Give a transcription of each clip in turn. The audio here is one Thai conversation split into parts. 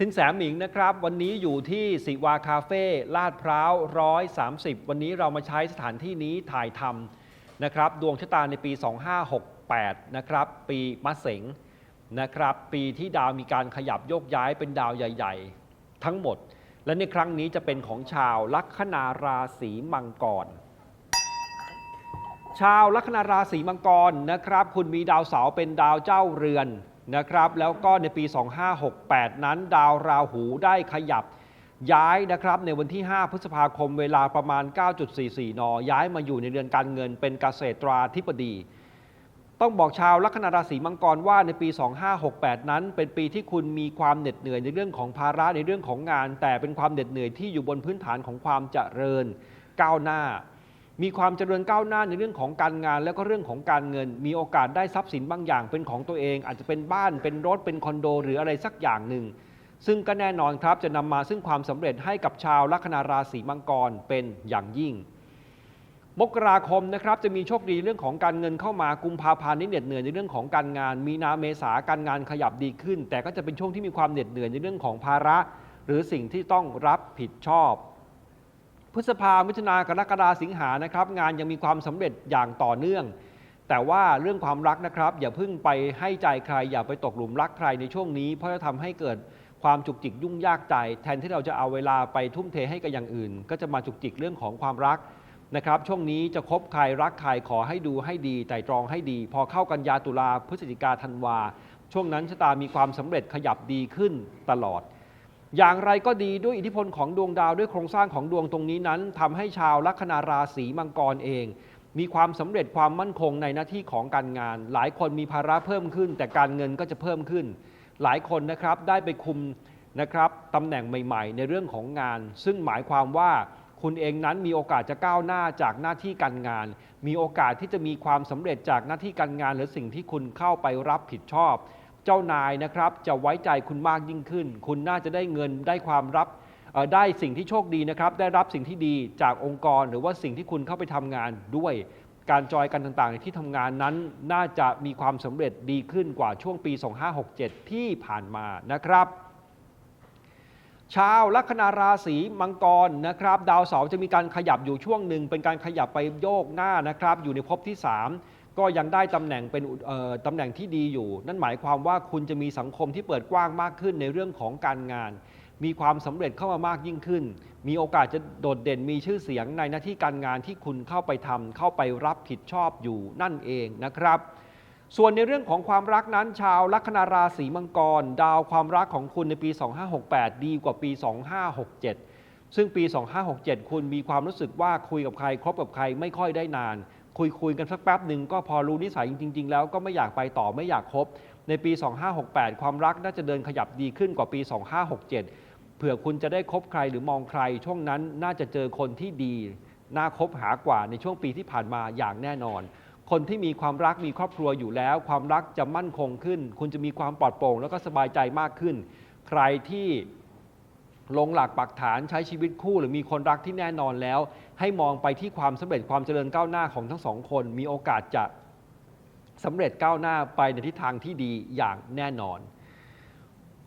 สินแสหมิงนะครับ วันนี้อยู่ที่สิวาคาเฟ่ลาดพร้าว130วันนี้เรามาใช้สถานที่นี้ถ่ายทำนะครับ ดวงชะตาในปี 2568 นะครับ ปีมะเสงนะครับ ปีที่ดาวมีการขยับโยกย้ายเป็นดาวใหญ่ ๆ ทั้งหมด และในครั้งนี้จะเป็นของชาวลัคนาราศีมังกร ชาวลัคนาราศีมังกรนะครับ คุณมีดาวเสาร์เป็นดาวเจ้าเรือน นะครับแล้วก็ในปี 2568 นั้น ดาวราหูได้ขยับย้ายนะครับในวันที่ 5 พฤษภาคมเวลาประมาณ 9.44 น ย้ายมาอยู่ในเรือนการเงินเป็นเกษตราธิบดี ต้องบอกชาวลัคนาราศีมังกรว่าในปี 2568 นั้น เป็นปีที่คุณมีความเหน็ดเหนื่อยในเรื่องของภาระในเรื่องของงาน แต่เป็นความเหน็ดเหนื่อยที่อยู่บนพื้นฐานของความเจริญก้าวหน้า มีความเจริญก้าวหน้าในเรื่องของการงาน แล้วก็เรื่องของการเงิน มีโอกาสได้ทรัพย์สินบางอย่างเป็นของตัวเอง อาจจะเป็นบ้านเป็นรถเป็นคอนโด หรืออะไรสักอย่างหนึ่ง ซึ่งก็แน่นอนครับจะนำมาซึ่งความสำเร็จให้กับชาวลัคนาราศีมังกรเป็นอย่างยิ่ง มกราคมนะครับจะมีโชคดีเรื่องของการเงินเข้ามากุมภาพันธ์นี่เหน็ดเหนื่อยในเรื่องของการงาน มีนาเมษาการงานขยับดีขึ้น แต่ก็จะเป็นช่วงที่มีความเหน็ดเหนื่อยในเรื่องของภาระ หรือสิ่งที่ต้องรับผิดชอบ พฤษภามิถุนากรกฎาสิงหานะครับ งานยังมีความสำเร็จอย่างต่อเนื่อง แต่ว่าเรื่องความรักนะครับ อย่าเพิ่งไปให้ใจใคร อย่าไปตกหลุมรักใครในช่วงนี้ เพราะจะทำให้เกิดความจุกจิกยุ่งยากใจ แทนที่เราจะเอาเวลาไปทุ่มเทให้กับอย่างอื่น ก็จะมาจุกจิกเรื่องของความรักนะครับช่วงนี้จะคบใครรักใครขอให้ดูให้ดีไต่ตรองให้ดี พอเข้ากันยาตุลาพฤศจิกาธันวา ช่วงนั้นชะตามีความสำเร็จขยับดีขึ้นตลอด อย่างไรก็ดีด้วยอิทธิพลของดวงดาวด้วยโครงสร้างของดวงตรงนี้นั้นทำให้ชาวลัคนาราศีมังกรเอง มีความสำเร็จความมั่นคงในหน้าที่ของการงาน หลายคนมีภาระเพิ่มขึ้น แต่การเงินก็จะเพิ่มขึ้น หลายคนนะครับได้ไปคุมนะครับตำแหน่งใหม่ ๆ ในเรื่องของงาน ซึ่งหมายความว่าคุณเองนั้นมีโอกาสจะก้าวหน้าจากหน้าที่การงาน มีโอกาสที่จะมีความสำเร็จจากหน้าที่การงาน หรือสิ่งที่คุณเข้าไปรับผิดชอบ เจ้านายนะครับ จะไว้ใจคุณมากยิ่งขึ้น คุณน่าจะได้เงินได้ความรับได้สิ่งที่โชคดีนะครับ ได้รับสิ่งที่ดีจากองค์กรหรือว่าสิ่งที่คุณเข้าไปทำงานด้วย การจอยกันต่างๆ ในที่ทำงานนั้น น่าจะมีความสำเร็จดีขึ้นกว่าช่วงปี 2567 ที่ผ่านมานะครับชาวลัคนาราศีมังกรนะครับ ดาวเสาร์จะมีการขยับอยู่ช่วงหนึ่งเป็นการขยับไปโยกหน้านะครับ อยู่ในภพที่ 3 ก็ยังได้ตำแหน่งเป็นตำแหน่งที่ดีอยู่ นั่นหมายความว่าคุณจะมีสังคมที่เปิดกว้างมากขึ้นในเรื่องของการงาน มีความสำเร็จเข้ามามากยิ่งขึ้น มีโอกาสจะโดดเด่นมีชื่อเสียงในหน้าที่การงานที่คุณเข้าไปทำเข้าไปรับผิดชอบอยู่นั่นเองนะครับ ส่วนในเรื่องของความรักนั้นชาวลัคนาราศีมังกร ดาวความรักของคุณในปี 2568 ดีกว่าปี 2567 ซึ่งปี 2567 คุณมีความรู้สึกว่าคุยกับใครคบกับใครไม่ค่อยได้นาน คุยคุยกันสักแป๊บหนึ่งก็พอรู้นิสัยจริง ๆ แล้วก็ไม่อยากไปต่อไม่อยากคบ ในปี 2568 ความรักน่าจะเดินขยับดีขึ้นกว่าปี 2567 เผื่อคุณจะได้คบใครหรือมองใคร ช่วงนั้นน่าจะเจอคนที่ดี น่าคบหากว่าในช่วงปีที่ผ่านมาอย่างแน่นอน คนที่มีความรักมีครอบครัวอยู่แล้ว ความรักจะมั่นคงขึ้น คุณจะมีความปลอดโปร่งแล้วก็สบายใจมากขึ้น ใครที่ ลงหลักปักฐานใช้ชีวิตคู่หรือมีคนรักที่แน่นอนแล้ว ให้มองไปที่ความสำเร็จความเจริญก้าวหน้าของทั้งสองคน มีโอกาสจะสำเร็จก้าวหน้าไปในทิศทางที่ดีอย่างแน่นอน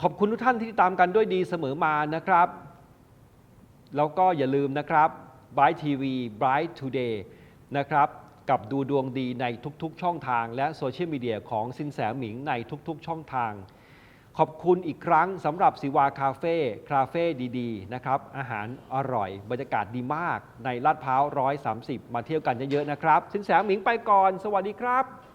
ขอบคุณทุกท่านที่ติดตามกันด้วยดีเสมอมานะครับ แล้วก็อย่าลืมนะครับ Bright TV Bright Today นะครับกับดูดวงดีในทุกๆ ช่องทาง และโซเชียลมีเดียของสินแสหมิงในทุกๆ ช่องทาง ขอบคุณอีกครั้งสำหรับสิวาคาเฟ่คาเฟ่ดีๆนะครับอาหารอร่อย บรรยากาศดีมากในลาดพร้าว130 มาเที่ยวกันเยอะๆนะครับ สินแสหมิงไปก่อน สวัสดีครับ